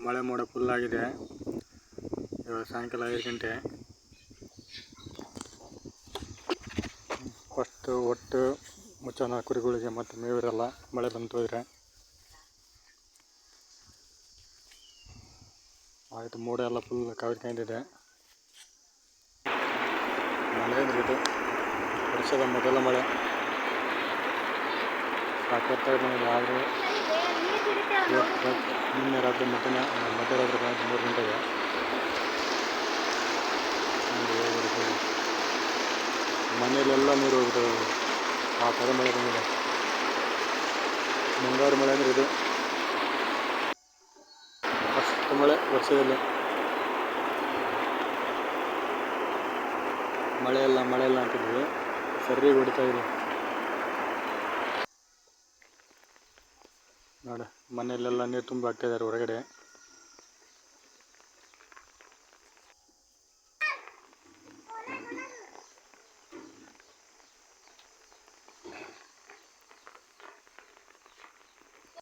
ಮಳೆ ಮೋಡ ಫುಲ್ ಆಗಿದೆ. ಇವಾಗ ಸಾಯಂಕಾಲ ಐದು ಗಂಟೆ. ಫಸ್ಟು ಒಟ್ಟು ಮುಚ್ಚೋಣ ಕುರಿಗಳಿಗೆ ಮತ್ತು ಮೇವಿರಲ್ಲ, ಮಳೆ ಬಂತು ಹೋದರೆ. ಆಯಿತು, ಮೋಡ ಎಲ್ಲ ಫುಲ್ ಕವಿದ್ಕೊಂಡಿದೆ ಮಳೆ ಅಂದ್ರೆ ಇದು ವರ್ಷದ ಮೊದಲ ಮಳೆ. ಸಾಕತ್ತಾಗಿ ಬಂದಿದೆ ಆದರೆ. ರಾತ್ರಿ ಮಧ್ಯಾಹ್ನ ಮಧ್ಯರಾತ್ರಿ ಬಂದು ಮೂರು ಗಂಟೆಗೆ. ಮನೆಯಲ್ಲೆಲ್ಲ ನೀರು ಹೋಗ್ಬಿಟ್ಟು ಆ ಥರ ಮಳೆ ಬಂದಿದೆ. ಮುಂಗಾರು ಮಳೆ ಅಂದರೆ ಇದು. ಅಷ್ಟು ಮಳೆ ವರ್ಷದಲ್ಲಿ. ಮಳೆ ಇಲ್ಲ ಮಳೆ ಇಲ್ಲ ಅಂತಿದ್ವಿ ಸರಿ ಹೊಡಿತಾ ಇದೆ ನೋಡಿ ಮನೆಯಲ್ಲೆಲ್ಲ ನೀರು ತುಂಬಿ ಹಾಕಿದ್ದಾರೆ ಹೊರಗಡೆ.